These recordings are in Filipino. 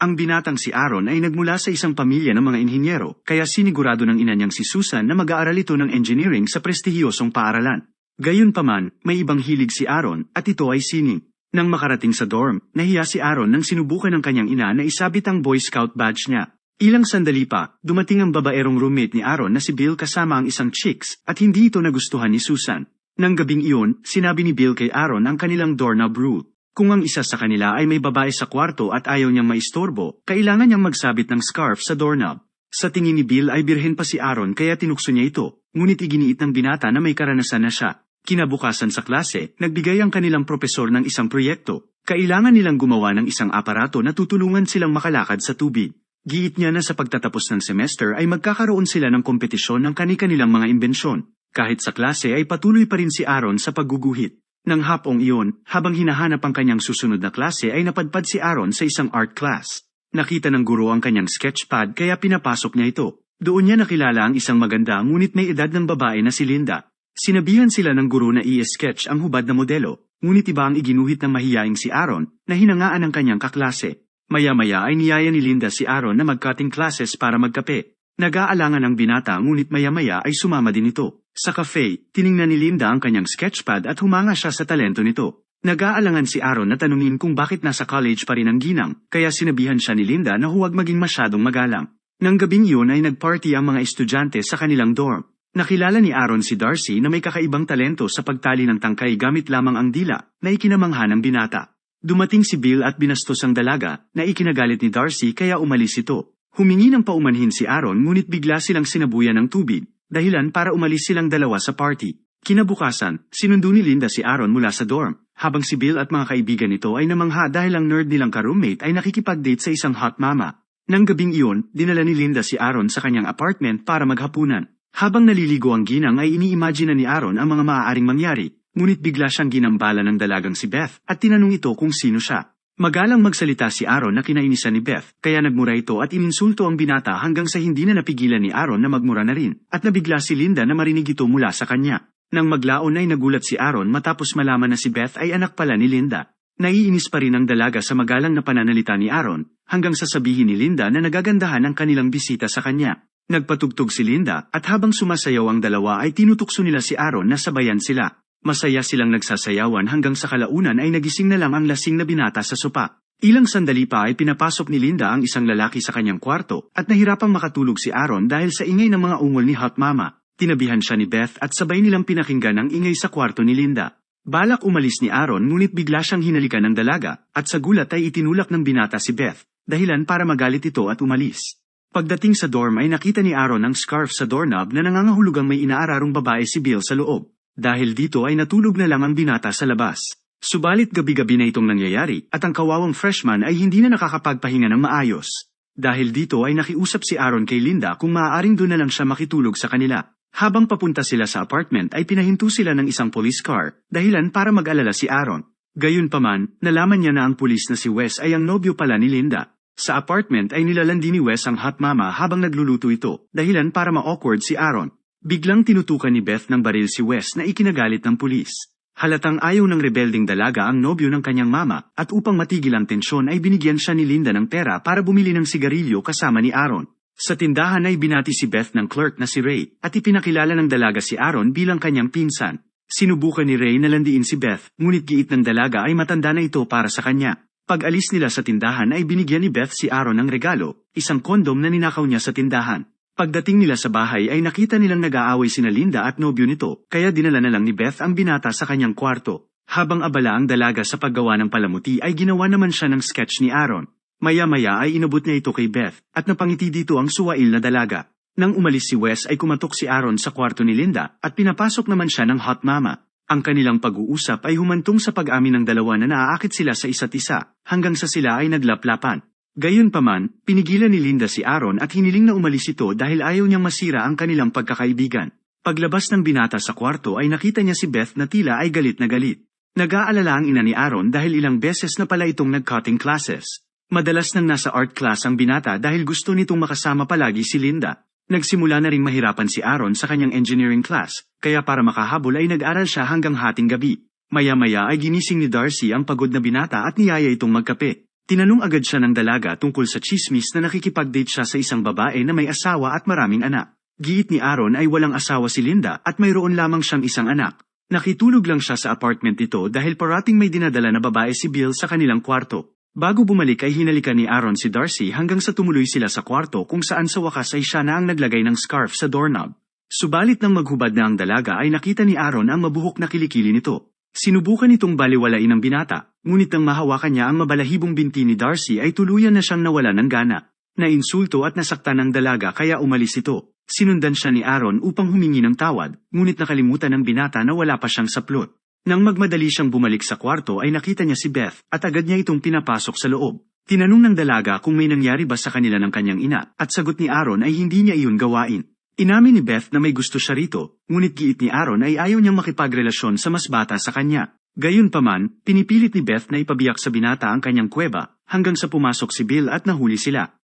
Ang binatang si Aaron ay nagmula sa isang pamilya ng mga inhinyero, kaya sinigurado ng ina niyang si Susan na mag-aaral ito ng engineering sa prestihiyosong paaralan. Gayunpaman, may ibang hilig si Aaron at ito ay sining. Nang makarating sa dorm, nahiya si Aaron nang sinubukan ng kanyang ina na isabit ang Boy Scout badge niya. Ilang sandali pa, dumating ang babaerong roommate ni Aaron na si Bill kasama ang isang chicks at hindi ito nagustuhan ni Susan. Nang gabing iyon, sinabi ni Bill kay Aaron ang kanilang doorknob rule. Kung ang isa sa kanila ay may babae sa kwarto at ayaw niyang maistorbo, kailangan niyang magsabit ng scarf sa doorknob. Sa tingin ni Bill ay birhen pa si Aaron kaya tinukso niya ito, ngunit iginiit ng binata na may karanasan na siya. Kinabukasan sa klase, nagbigay ang kanilang propesor ng isang proyekto. Kailangan nilang gumawa ng isang aparato na tutulungan silang makalakad sa tubig. Giit niya na sa pagtatapos ng semester ay magkakaroon sila ng kompetisyon ng kani-kanilang mga imbensyon. Kahit sa klase ay patuloy pa rin si Aaron sa pagguguhit. Nang hapong iyon, habang hinahanap ang kanyang susunod na klase ay napadpad si Aaron sa isang art class. Nakita ng guro ang kanyang sketchpad kaya pinapasok niya ito. Doon niya nakilala ang isang maganda ngunit may edad ng babae na si Linda. Sinabihan sila ng guro na i-sketch ang hubad na modelo, ngunit iba ang iginuhit ng mahiyaing si Aaron na hinangaan ng kanyang kaklase. Maya-maya ay niyaya ni Linda si Aaron na mag-cutting classes para magkape. Nag-aalangan ang binata ngunit maya-maya ay sumama din ito. Sa cafe, tiningnan ni Linda ang kanyang sketchpad at humanga siya sa talento nito. Nag-aalangan si Aaron na tanungin kung bakit nasa college pa rin ang ginang, kaya sinabihan siya ni Linda na huwag maging masyadong magalang. Nang gabing yun ay nagparty ang mga estudyante sa kanilang dorm. Nakilala ni Aaron si Darcy na may kakaibang talento sa pagtali ng tangkay gamit lamang ang dila, na ikinamangha ng binata. Dumating si Bill at binastos ang dalaga, na ikinagalit ni Darcy kaya umalis ito. Humingi ng paumanhin si Aaron ngunit bigla silang sinabuyan ng tubig, dahilan para umalis silang dalawa sa party. Kinabukasan, sinundo ni Linda si Aaron mula sa dorm, habang si Bill at mga kaibigan nito ay namangha dahil ang nerd nilang ka-roommate ay nakikipag-date sa isang hot mama. Nang gabing iyon, dinala ni Linda si Aaron sa kanyang apartment para maghapunan. Habang naliligo ang ginang ay iniimagine ni Aaron ang mga maaaring mangyari, ngunit bigla siyang ginambala ng dalagang si Beth at tinanong ito kung sino siya. Magalang magsalita si Aaron na kinainisan ni Beth, kaya nagmura ito at ininsulto ang binata hanggang sa hindi na napigilan ni Aaron na magmura na rin, at nabigla si Linda na marinig ito mula sa kanya. Nang maglaon ay nagulat si Aaron matapos malaman na si Beth ay anak pala ni Linda. Naiinis pa rin ang dalaga sa magalang na pananalita ni Aaron, hanggang sasabihin ni Linda na nagagandahan ang kanilang bisita sa kanya. Nagpatugtog si Linda at habang sumasayaw ang dalawa ay tinutukso nila si Aaron na sabayan sila. Masaya silang nagsasayawan hanggang sa kalaunan ay nagising na lang ang lasing na binata sa sopa. Ilang sandali pa ay pinapasok ni Linda ang isang lalaki sa kanyang kwarto at nahirapang makatulog si Aaron dahil sa ingay ng mga ungol ni Hot Mama. Tinabihan siya ni Beth at sabay nilang pinakinggan ang ingay sa kwarto ni Linda. Balak umalis ni Aaron ngunit bigla siyang hinalikan ng dalaga at sa gulat ay itinulak ng binata si Beth, dahilan para magalit ito at umalis. Pagdating sa dorm ay nakita ni Aaron ang scarf sa doorknob na nangangahulugang may inaararong babae si Bill sa loob. Dahil dito ay natulog na lang ang binata sa labas. Subalit gabi-gabi na itong nangyayari at ang kawawang freshman ay hindi na nakakapagpahinga ng maayos. Dahil dito ay nakiusap si Aaron kay Linda kung maaaring doon na lang siya makitulog sa kanila. Habang papunta sila sa apartment ay pinahinto sila ng isang police car, dahilan para mag-alala si Aaron. Gayunpaman, nalaman niya na ang pulis na si Wes ay ang nobyo pala ni Linda. Sa apartment ay nilalandi ni Wes ang hot mama habang nagluluto ito, dahilan para ma-awkward si Aaron. Biglang tinutukan ni Beth ng baril si Wes na ikinagalit ng pulis. Halatang ayaw ng rebelding dalaga ang nobyo ng kanyang mama at upang matigil ang tensyon ay binigyan siya ni Linda ng pera para bumili ng sigarilyo kasama ni Aaron. Sa tindahan ay binati si Beth ng clerk na si Ray at ipinakilala ng dalaga si Aaron bilang kanyang pinsan. Sinubukan ni Ray na landiin si Beth, ngunit giit ng dalaga ay matanda na ito para sa kanya. Pag alis nila sa tindahan ay binigyan ni Beth si Aaron ng regalo, isang kondom na ninakaw niya sa tindahan. Pagdating nila sa bahay ay nakita nilang nag-aaway sina Linda at nobyo nito, kaya dinala na lang ni Beth ang binata sa kanyang kwarto. Habang abala ang dalaga sa paggawa ng palamuti ay ginawa naman siya ng sketch ni Aaron. Maya-maya ay inabot niya ito kay Beth, at napangiti dito ang suwail na dalaga. Nang umalis si Wes ay kumatok si Aaron sa kwarto ni Linda, at pinapasok naman siya ng hot mama. Ang kanilang pag-uusap ay humantong sa pag-amin ng dalawa na naaakit sila sa isa't isa, hanggang sa sila ay naglaplapan. Gayunpaman, pinigilan ni Linda si Aaron at hiniling na umalis ito dahil ayaw niyang masira ang kanilang pagkakaibigan. Paglabas ng binata sa kwarto ay nakita niya si Beth na tila ay galit na galit. Nag-aalala ang ina ni Aaron dahil ilang beses na pala itong nag-cutting classes. Madalas nang nasa art class ang binata dahil gusto nitong makasama palagi si Linda. Nagsimula na ring mahirapan si Aaron sa kanyang engineering class, kaya para makahabol ay nag-aral siya hanggang hating gabi. Maya-maya ay ginising ni Darcy ang pagod na binata at niyaya itong magkape. Tinanong agad siya ng dalaga tungkol sa chismis na nakikipag-date siya sa isang babae na may asawa at maraming anak. Giit ni Aaron ay walang asawa si Linda at mayroon lamang siyang isang anak. Nakitulog lang siya sa apartment nito dahil parating may dinadala na babae si Bill sa kanilang kwarto. Bago bumalik ay hinalikan ni Aaron si Darcy hanggang sa tumuloy sila sa kwarto kung saan sa wakas ay siya na ang naglagay ng scarf sa doorknob. Subalit nang maghubad na ang dalaga ay nakita ni Aaron ang mabuhok na kilikili nito. Sinubukan itong baliwalain ng binata, ngunit nang mahawakan niya ang mabalahibong binti ni Darcy ay tuluyan na siyang nawala ng gana. Nainsulto at nasaktan ng dalaga kaya umalis ito. Sinundan siya ni Aaron upang humingi ng tawad, ngunit nakalimutan ng binata na wala pa siyang saplot. Nang magmadali siyang bumalik sa kwarto ay nakita niya si Beth at agad niya itong pinapasok sa loob. Tinanong ng dalaga kung may nangyari ba sa kanila ng kanyang ina at sagot ni Aaron ay hindi niya iyon gawain. Inamin ni Beth na may gusto siya rito, ngunit giit ni Aaron ay ayaw niyang makipagrelasyon sa mas bata sa kanya. Gayunpaman, pinipilit ni Beth na ipabiyak sa binata ang kanyang kuweba, hanggang sa pumasok si Bill at nahuli sila.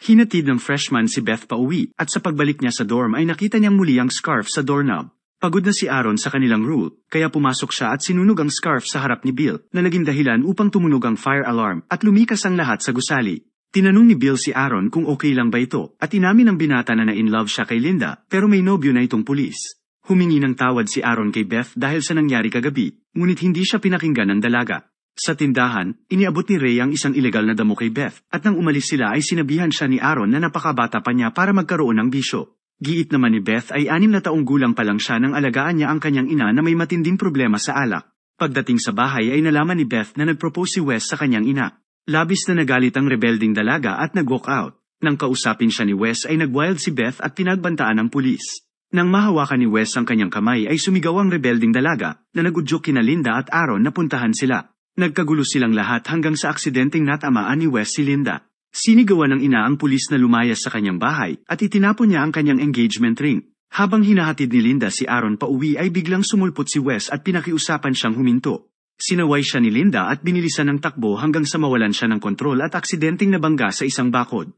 Hinatid ng freshman si Beth pa uwi, at sa pagbalik niya sa dorm ay nakita niyang muli ang scarf sa doorknob. Pagod na si Aaron sa kanilang rule, kaya pumasok siya at sinunog ang scarf sa harap ni Bill, na naging dahilan upang tumunog ang fire alarm at lumikas ang lahat sa gusali. Tinanong ni Bill si Aaron kung okay lang ba ito at inamin ng binata na na-in-love siya kay Linda pero may nobyo na itong pulis. Humingi ng tawad si Aaron kay Beth dahil sa nangyari kagabi, ngunit hindi siya pinakinggan ng dalaga. Sa tindahan, iniabot ni Ray ang isang ilegal na damo kay Beth at nang umalis sila ay sinabihan siya ni Aaron na napakabata pa niya para magkaroon ng bisyo. Giit naman ni Beth ay anim na taong gulang pa lang siya nang alagaan niya ang kanyang ina na may matinding problema sa alak. Pagdating sa bahay ay nalaman ni Beth na nagpropose si Wes sa kanyang ina. Labis na nagalit ang rebelding dalaga at nag-walk out. Nang kausapin siya ni Wes ay nagwild si Beth at pinagbantaan ng pulis. Nang mahawakan ni Wes ang kanyang kamay ay sumigaw ang rebelding dalaga na nagudyok kina Linda at Aaron na puntahan sila. Nagkagulo silang lahat hanggang sa aksidenteng natamaan ni Wes si Linda. Sinigawan ng ina ang pulis na lumayas sa kanyang bahay at itinapon niya ang kanyang engagement ring. Habang hinahatid ni Linda si Aaron pa uwi ay biglang sumulpot si Wes at pinakiusapan siyang huminto. Sinaway siya ni Linda at binilisan ng takbo hanggang sa mawalan siya ng kontrol at aksidenteng nabangga sa isang bakod.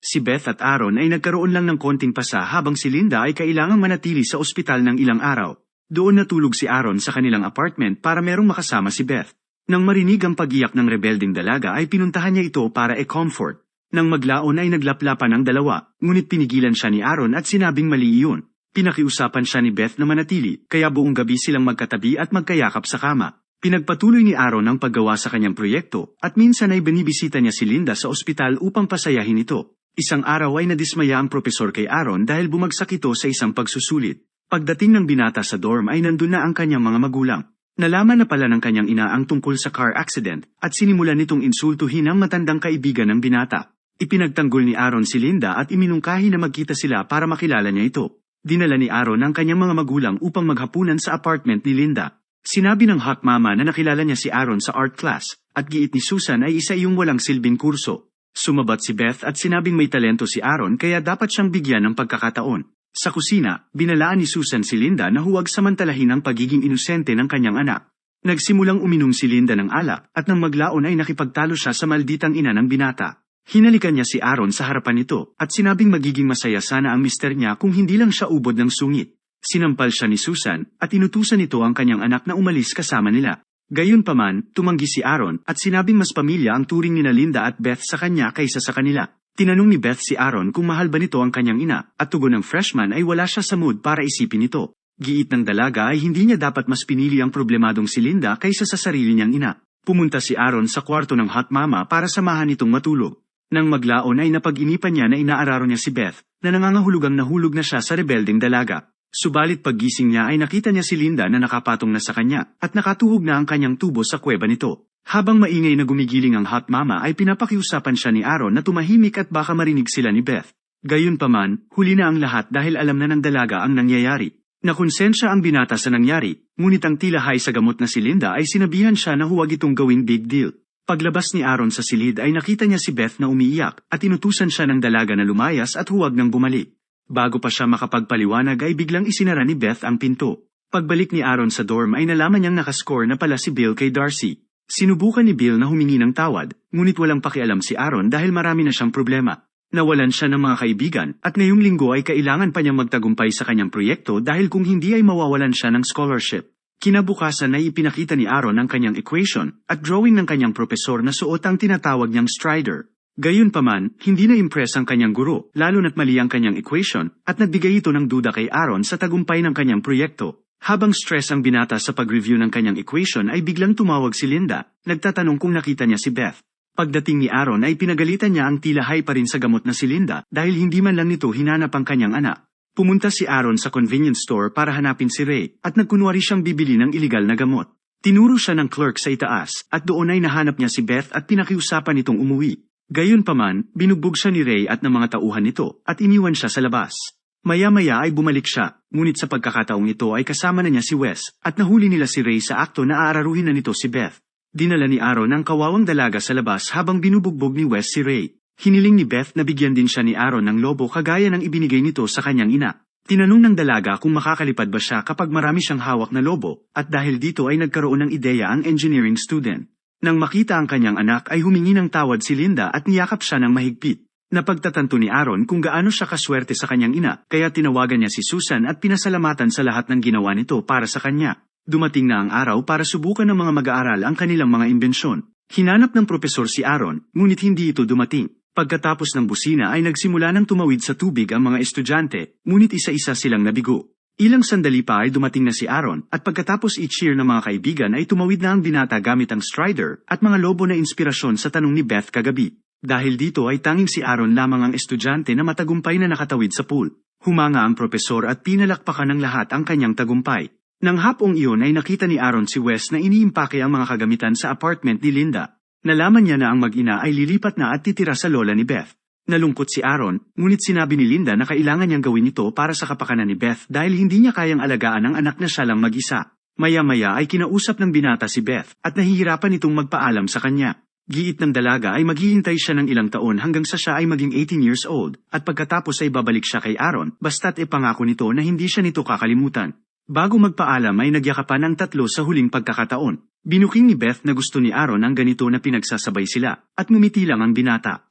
Si Beth at Aaron ay nagkaroon lang ng konting pasa habang si Linda ay kailangang manatili sa ospital ng ilang araw. Doon natulog si Aaron sa kanilang apartment para merong makasama si Beth. Nang marinig ang pagiyak ng rebelding dalaga ay pinuntahan niya ito para e-comfort. Nang maglaon ay naglaplapan ang dalawa, ngunit pinigilan siya ni Aaron at sinabing mali iyon. Pinakiusapan siya ni Beth na manatili, kaya buong gabi silang magkatabi at magkayakap sa kama. Pinagpatuloy ni Aaron ang paggawa sa kanyang proyekto at minsan ay binibisita niya si Linda sa ospital upang pasayahin ito. Isang araw ay nadismaya ang propesor kay Aaron dahil bumagsak ito sa isang pagsusulit. Pagdating ng binata sa dorm ay nandun na ang kanyang mga magulang. Nalaman na pala ng kanyang ina ang tungkol sa car accident at sinimulan nitong insultuhin ang matandang kaibigan ng binata. Ipinagtanggol ni Aaron si Linda at iminungkahi na magkita sila para makilala niya ito. Dinala ni Aaron ang kanyang mga magulang upang maghapunan sa apartment ni Linda. Sinabi ng hot mama na nakilala niya si Aaron sa art class, at giit ni Susan ay isa iyong walang silbing kurso. Sumabat si Beth at sinabing may talento si Aaron kaya dapat siyang bigyan ng pagkakataon. Sa kusina, binalaan ni Susan si Linda na huwag samantalahin ang pagiging inosente ng kanyang anak. Nagsimulang uminom si Linda ng alak at nang maglaon ay nakipagtalo siya sa malditang ina ng binata. Hinalikan niya si Aaron sa harapan nito at sinabing magiging masaya sana ang mister niya kung hindi lang siya ubod ng sungit. Sinampal siya ni Susan at inutusan nito ang kanyang anak na umalis kasama nila. Gayunpaman, tumanggi si Aaron at sinabing mas pamilya ang turing ni Linda at Beth sa kanya kaysa sa kanila. Tinanong ni Beth si Aaron kung mahal ba nito ang kanyang ina at tugon ng freshman ay wala siya sa mood para isipin ito. Giit ng dalaga ay hindi niya dapat mas pinili ang problemadong si Linda kaysa sa sarili niyang ina. Pumunta si Aaron sa kwarto ng hot mama para samahan itong matulog. Nang maglaon ay napag-inipan niya na inaararo niya si Beth, na nangangahulugang nahulog na siya sa rebelding dalaga. Subalit paggising niya ay nakita niya si Linda na nakapatong na sa kanya at nakatuhog na ang kanyang tubo sa kuweba nito. Habang maingay na gumigiling ang hot mama ay pinapakiusapan siya ni Aaron na tumahimik at baka marinig sila ni Beth. Gayunpaman, huli na ang lahat dahil alam na ng dalaga ang nangyayari. Nakonsensya ang binata sa nangyari, ngunit ang tila high sa gamot na si Linda ay sinabihan siya na huwag itong gawing big deal. Paglabas ni Aaron sa silid ay nakita niya si Beth na umiiyak at inutusan siya ng dalaga na lumayas at huwag nang bumalik. Bago pa siya makapagpaliwanag ay biglang isinara ni Beth ang pinto. Pagbalik ni Aaron sa dorm ay nalaman niyang nakascore na pala si Bill kay Darcy. Sinubukan ni Bill na humingi ng tawad, ngunit walang pakialam si Aaron dahil marami na siyang problema. Nawalan siya ng mga kaibigan at ngayong linggo ay kailangan pa niyang magtagumpay sa kanyang proyekto dahil kung hindi ay mawawalan siya ng scholarship. Kinabukasan ay ipinakita ni Aaron ang kanyang equation at drawing ng kanyang propesor na suot ang tinatawag niyang strider. Gayunpaman, hindi na impress ang kanyang guro, lalo na't mali ang kanyang equation, at nagbigay ito ng duda kay Aaron sa tagumpay ng kanyang proyekto. Habang stress ang binata sa pag-review ng kanyang equation ay biglang tumawag si Linda, nagtatanong kung nakita niya si Beth. Pagdating ni Aaron ay pinagalitan niya ang tila high pa rin sa gamot na si Linda dahil hindi man lang nito hinanap ang kanyang anak. Pumunta si Aaron sa convenience store para hanapin si Ray at nagkunwari siyang bibili ng iligal na gamot. Tinuro siya ng clerk sa itaas at doon ay nahanap niya si Beth at pinakiusapan itong umuwi. Gayunpaman, binugbog siya ni Ray at ng mga tauhan nito at iniwan siya sa labas. Maya-maya ay bumalik siya, ngunit sa pagkakataong ito ay kasama na niya si Wes at nahuli nila si Ray sa akto na aararuhin na nito si Beth. Dinala ni Aaron ang kawawang dalaga sa labas habang binubugbog ni Wes si Ray. Hiniling ni Beth na bigyan din siya ni Aaron ng lobo kagaya ng ibinigay nito sa kanyang ina. Tinanong ng dalaga kung makakalipad ba siya kapag marami siyang hawak na lobo, at dahil dito ay nagkaroon ng ideya ang engineering student. Nang makita ang kanyang anak ay humingi ng tawad si Linda at niyakap siya ng mahigpit. Napagtatanto ni Aaron kung gaano siya kaswerte sa kanyang ina, kaya tinawagan niya si Susan at pinasalamatan sa lahat ng ginawa nito para sa kanya. Dumating na ang araw para subukan ng mga mag-aaral ang kanilang mga imbensyon. Hinanap ng propesor si Aaron, ngunit hindi ito dumating. Pagkatapos ng busina ay nagsimula ng tumawid sa tubig ang mga estudyante, ngunit isa-isa silang nabigo. Ilang sandali pa ay dumating na si Aaron at pagkatapos i-cheer ng mga kaibigan ay tumawid na ang binata gamit ang strider at mga lobo na inspirasyon sa tanong ni Beth kagabi. Dahil dito ay tanging si Aaron lamang ang estudyante na matagumpay na nakatawid sa pool. Humanga ang propesor at pinalakpakan ng lahat ang kanyang tagumpay. Nang hapong iyon ay nakita ni Aaron si Wes na iniimpake ang mga kagamitan sa apartment ni Linda. Nalaman niya na ang mag-ina ay lilipat na at titira sa lola ni Beth. Nalungkot si Aaron, ngunit sinabi ni Linda na kailangan niyang gawin ito para sa kapakanan ni Beth dahil hindi niya kayang alagaan ang anak na siya lang mag-isa. Maya-maya ay kinausap ng binata si Beth at nahihirapan itong magpaalam sa kanya. Giit ng dalaga ay maghihintay siya ng ilang taon hanggang sa siya ay maging 18 years old at pagkatapos ay babalik siya kay Aaron basta't ipangako nito na hindi siya nito kakalimutan. Bago magpaalam ay nagyakapan ang tatlo sa huling pagkakataon. Binuking ni Beth na gusto ni Aaron ang ganito na pinagsasabay sila at ngumiti lang ang binata.